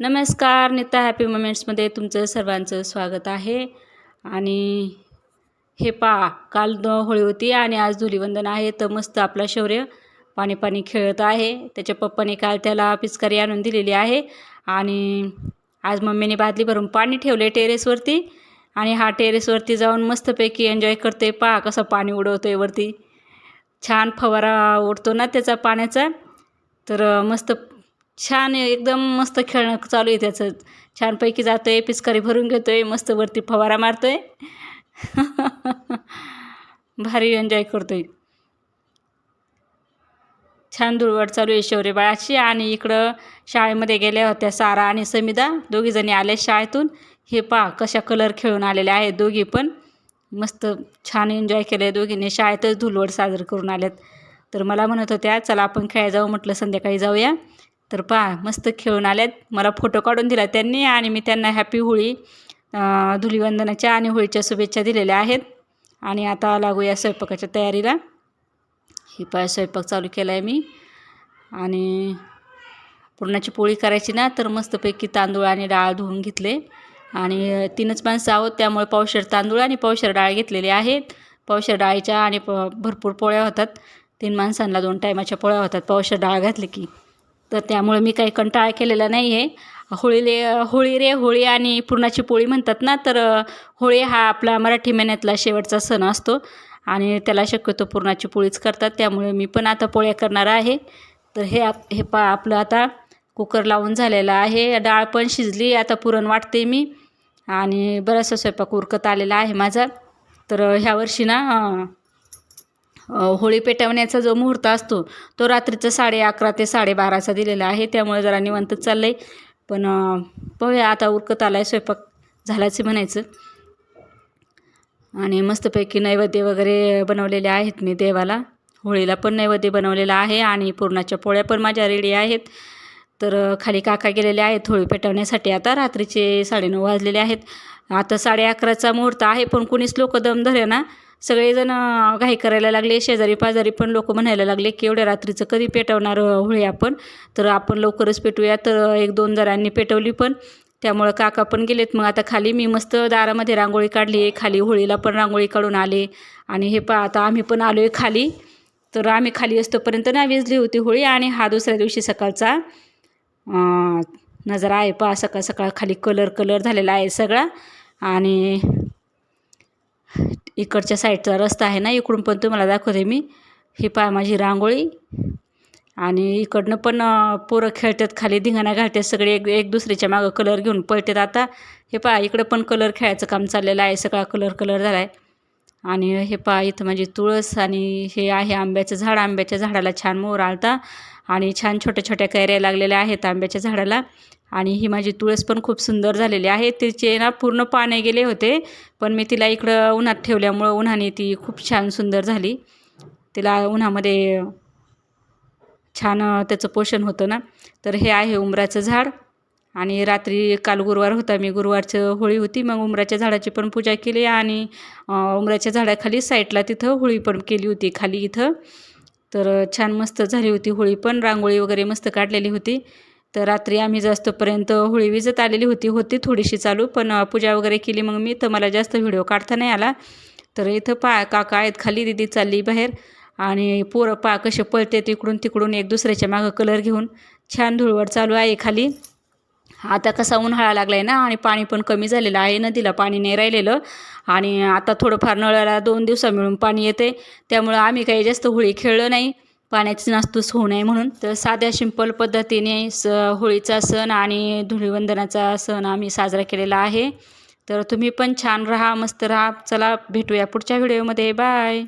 नमस्कार नीता हॅपी मुमेंट्समध्ये तुमचं सर्वांचं स्वागत आहे. आणि हे पा काल होळी होती आणि आज धुलीवंदन आहे. तर मस्त आपला शौर्य पाणी पाणी खेळत आहे. त्याच्या पप्पाने काल त्याला पिचकारी आणून दिलेली आहे. आणि आज मम्मीने बादली भरून पाणी ठेवले टेरेसवरती. आणि हा टेरेसवरती जाऊन मस्तपैकी एन्जॉय करते पहा कसं पाणी उडवतोय वरती. छान फवारा उडतो ना त्याचा पाण्याचा. तर मस्त छान एकदम मस्त खेळणं चालू आहे त्याचं. छानपैकी जातो आहे पिचकारी भरून घेतो आहे मस्त वरती फवारा मारतो आहे भारी एन्जॉय करतो आहे छान धुळवट चालू आहे शौर्य बाळाची आणि इकडं शाळेमध्ये गेल्या होत्या सारा आणि समिदा. दोघीजणी आल्या शाळेतून. हे पा कशा कलर खेळून आलेल्या आहेत दोघी पण. मस्त छान एन्जॉय केलं आहे दोघींनी. शाळेतच धुलवड साजरं करून आल्यात. तर मला म्हणत होत्या चला आपण खेळायला जाऊ. म्हटलं संध्याकाळी जाऊया. तर पहा मस्त खेळून आल्यात मला फोटो काढून दिला त्यांनी आणि मी त्यांना हॅपी होळी धुलीवंदनाच्या आणि होळीच्या शुभेच्छा दिलेल्या आहेत. आणि आता लागूया स्वयंपाकाच्या तयारीला. ही पाय स्वयंपाक चालू केला आहे मी. आणि पुरणाची पोळी करायची ना तर मस्तपैकी तांदूळ आणि डाळ धुवून घेतले. आणि तीनच माणसं आहोत त्यामुळे पावशेर तांदूळ आणि पावशेर डाळ घेतलेले आहेत. पावशेर डाळीच्या आणि प भरपूर पोळ्या होतात. तीन माणसांना दोन टायमाच्या पोळ्या होतात. पावशेर डाळ घातली की. तर त्यामुळे मी काही कंटाळा केलेला नाही आहे होळीले होळी रे होळी आणि पुरणाची पोळी म्हणतात ना तर होळी हा आपला मराठी महिन्यातला शेवटचा सण असतो आणि त्याला शक्यतो पुरणाची पोळीच करतात. त्यामुळे मी पण आता पोळ्या करणार आहे. तर हे आप हे पा आपलं आता कुकर लावून झालेलं आहे. डाळ पण शिजली आता पुरण वाटते मी आणि बराचसा स्वयंपाक उरकत आलेला आहे माझा. तर ह्या वर्षी ना होळी पेटवण्याचा जो मुहूर्त असतो तो रात्रीचा साडे अकरा ते साडेबाराचा दिलेला आहे. त्यामुळे जरा निवंतच चाललं आहे पण पाहूया आता उरकत आला आहे स्वयंपाक. झालाच म्हणायचं. आणि मस्तपैकी नैवेद्य वगैरे बनवलेले आहेत मी देवाला. होळीला पण नैवेद्य बनवलेला आहे आणि पुरणाच्या पोळ्या पण माझ्या रेडी आहेत. तर खाली काका गेलेले आहेत होळी पेटवण्यासाठी. आता रात्रीचे साडेनऊ वाजलेले आहेत. आता साडे अकराचा मुहूर्त आहे पण कुणीच लोक दम धरे ना सगळेजण घाई करायला लागले. शेजारी पाजारी पण लोक म्हणायला लागले की एवढ्या रात्रीचं कधी पेटवणार होळी आपण? तर आपण लवकरच पेटूया. तर एक दोन जणांनी पेटवली पण. त्यामुळं काका पण गेलेत. मग आता खाली मी मस्त दारामध्ये रांगोळी काढली आहे. खाली होळीला पण रांगोळी काढून आले. आणि हे पा आता आम्ही पण आलो आहे खाली. तर आम्ही खाली असतोपर्यंत ना विजली होती होळी. आणि हा दुसऱ्या दिवशी सकाळचा नजरा आहे पा सकाळ सकाळ खाली कलर कलर झालेला आहे सगळा. आणि इकडच्या साईडचा रस्ता आहे ना इकडून पण तुम्हाला दाखवते मी. ही पाय माझी रांगोळी. आणि इकडनं पण पोरं खेळतात खाली धिंगाणा घालतात सगळे एक एक दुसरीच्या मागं कलर घेऊन पळतात आता. हे पहा इकडं पण कलर खेळायचं काम चाललेलं आहे सगळा कलर कलर झाला आहे आणि हे पहा इथं म्हणजे तुळस आणि हे आहे आंब्याचं झाड. आंब्याच्या झाडाला छान मोर आलता आणि छान छोट्या छोट्या कैऱ्या लागलेल्या आहेत आंब्याच्या झाडाला. आणि ही माझी तुळस पण खूप सुंदर झालेली आहे. तिचे ना पूर्ण पाने गेले होते पण मी तिला इकडं उन्हात ठेवल्यामुळं उन्हाने ती खूप छान सुंदर झाली. तिला उन्हामध्ये छान त्याचं पोषण होतं ना. तर हे आहे उमराचं झाड. आणि रात्री काल गुरुवार होता मी गुरुवारचं होळी होती मग उमराच्या झाडाची पण पूजा केली आणि उमराच्या झाडाखाली साईडला तिथं होळी पण केली होती खाली इथं. तर छान मस्त झाली होती होळी पण रांगोळी वगैरे मस्त काढलेली होती. तर रात्री आम्ही जास्तपर्यंत होळी विजत आलेली होती होती थोडीशी चालू पण पूजा वगैरे केली मग मी तर मला जास्त व्हिडिओ काढता नाही आला. तर इथं पा काका आहेत खाली दिदी चालली बाहेर आणि पोरं पा कसे पळते तिकडून तिकडून एक दुसऱ्याच्या मागं कलर घेऊन छान धुळवड चालू आहे खाली. आता कसा उन्हाळा लागला आहे ना आणि पाणी पण कमी झालेलं आहे नदीला पाणी नाही राहिलेलं. आणि आता थोडंफार नळाला दोन दिवसा मिळून पाणी येते त्यामुळं आम्ही काही जास्त होळी खेळलो नाही. पाण्याची नास्तूस होऊ नये म्हणून. तर साध्या सिंपल पद्धतीने स होळीचा सण आणि धुळीवंदनाचा सण आम्ही साजरा केलेला आहे. तर तुम्ही पण छान राहा मस्त राहा. चला भेटूया पुढच्या व्हिडिओमध्ये. बाय!